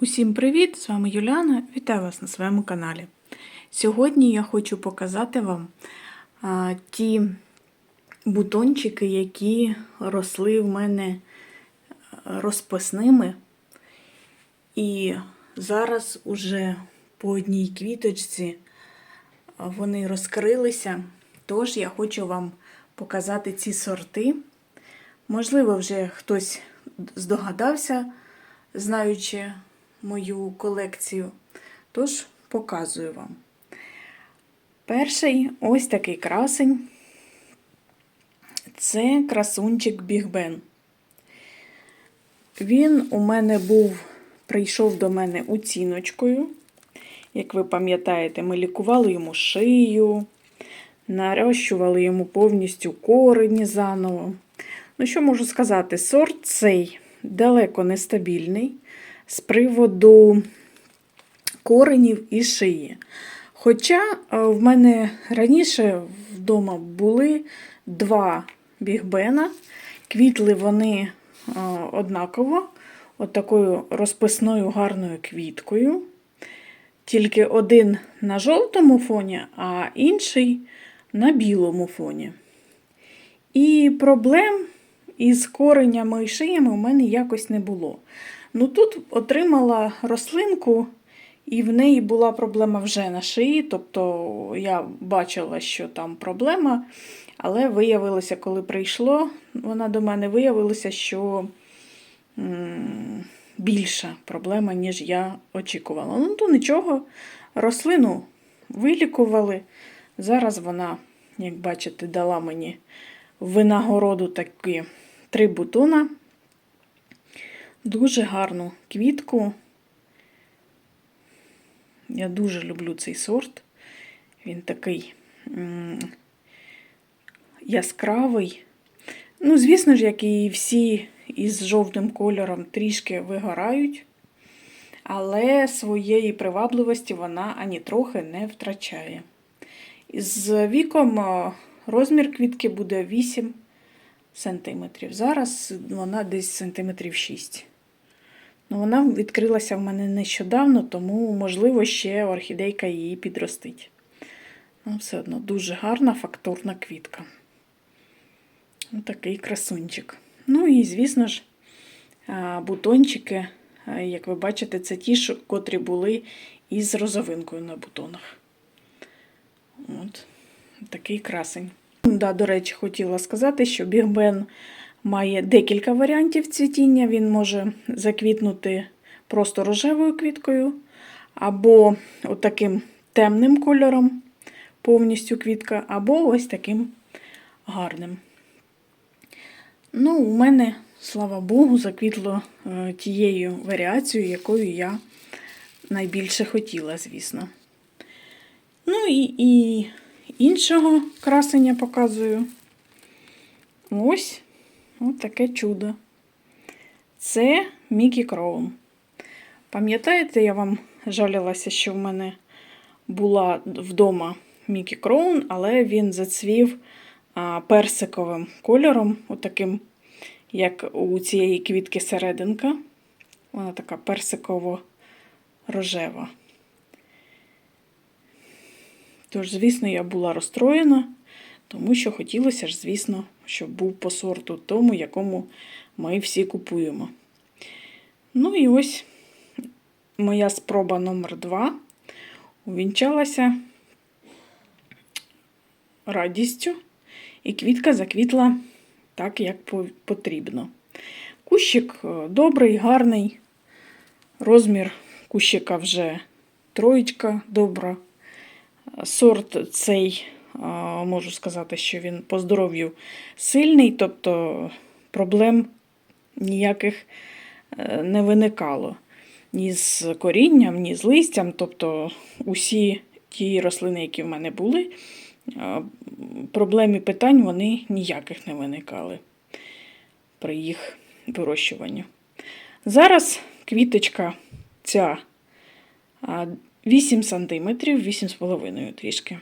Усім привіт! З вами Юляна. Вітаю вас на своєму каналі. Сьогодні я хочу показати вам а, ті бутончики, які росли в мене розписними. І зараз уже по одній квіточці вони розкрилися. Тож я хочу вам показати ці сорти. Можливо, вже хтось здогадався, знаючи мою колекцію. Тож показую вам. Перший ось такий красень. Це красунчик Біг Бен. Він у мене був, прийшов до мене оціночкою. Як ви пам'ятаєте, ми лікували йому шию, нарощували йому повністю корені заново. Ну, що можу сказати, сорт цей далеко нестабільний з приводу коренів і шиї. Хоча е, в мене раніше вдома були два бігбена, квітли вони е, однаково, от такою розписною гарною квіткою. Тільки один на жовтому фоні, а інший на білому фоні. І проблем із коренями і шиями у мене якось не було. Ну тут отримала рослинку, і в неї була проблема вже на шиї. Тобто я бачила, що там проблема, але виявилося, коли прийшло, вона до мене виявилося, що більша проблема, ніж я очікувала. Ну, то нічого, рослину вилікували. Зараз вона, як бачите, дала мені винагороду такі три бутона. Дуже гарну квітку. Я дуже люблю цей сорт. Він такий яскравий. Ну, звісно ж, як і всі із жовтим кольором трішки вигорають, але своєї привабливості вона ані трохи не втрачає. З віком розмір квітки буде 8 см. Зараз вона десь сантиметрів 6 Ну, Вона відкрилася в мене нещодавно, тому, можливо, ще орхідейка її підростить. Ну, Все одно дуже гарна фактурна квітка. Ось такий красунчик. Ну і, звісно ж, бутончики, як ви бачите, це ті, котрі були із розовинкою на бутонах. От такий красень. Да, До речі, хотіла сказати, що Біг Бен має декілька варіантів цвітіння. Він може заквітнути просто рожевою квіткою, або таким темним кольором, повністю квітка, або ось таким гарним. Ну, у мене, слава Богу, заквітло е, тією варіацією, якою я найбільше хотіла, звісно. Ну і, і іншого красення показую. Ось Ось таке чудо. Це Мікі Кроун. Пам'ятаєте, я вам жалілася, що в мене була вдома Мікі Кроун, але він зацвів персиковим кольором, отаким, як у цієї квітки серединка. Вона така персиково-рожева. Тож, звісно, я була розстроєна, тому що хотілося ж, звісно, щоб був по сорту тому, якому ми всі купуємо. Ну і ось моя спроба номер 2 увінчалася радістю, і квітка заквітла так, як потрібно. Кущик е, добрий, гарний, розмір кущика вже троєчка добра. Сорт цей можу сказати, що він по здоров'ю сильний, тобто проблем ніяких е, не виникало ні з корінням, ні з листям. Тобто усі ті рослини, які в мене були, проблем і питань вони ніяких не виникали при їх вирощуванні. Зараз квіточка ця 8 см, 8,5 трішки.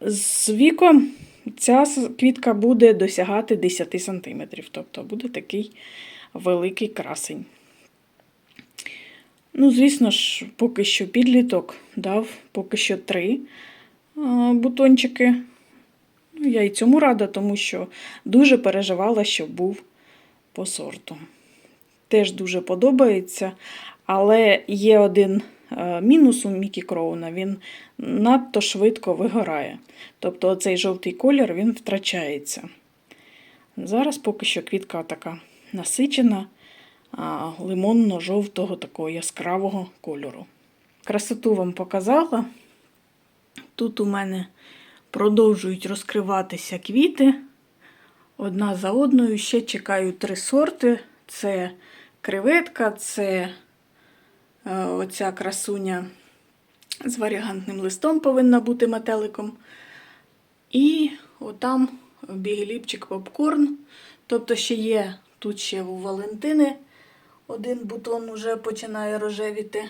З віком ця квітка буде досягати 10 см, тобто буде такий великий красень. Ну, звісно ж, поки що підліток дав поки що три бутончики. Ну, я і цьому рада, тому що дуже переживала, що був по сорту. Теж дуже подобається, але є один е, мінус у Мікі Кроуна, він надто швидко вигорає. Тобто оцей жовтий колір він втрачається. Зараз поки що квітка така насичена, лимонно-жовтого такого яскравого кольору. Красоту вам показала. Тут у мене продовжують розкриватися квіти. Одна за одною ще чекаю три сорти: це креветка, це оця красуня з варігантним листом повинна бути метеликом. І отам бігеліпчик попкорн. Тобто ще є тут ще у Валентини один бутон вже починає рожевіти.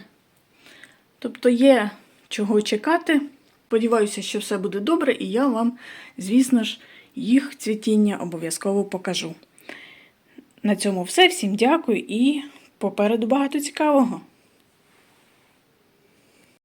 Тобто є чого чекати. Сподіваюся, що все буде добре, і я вам, звісно ж, їх цвітіння обов'язково покажу. На цьому все. Всім дякую і попереду багато цікавого.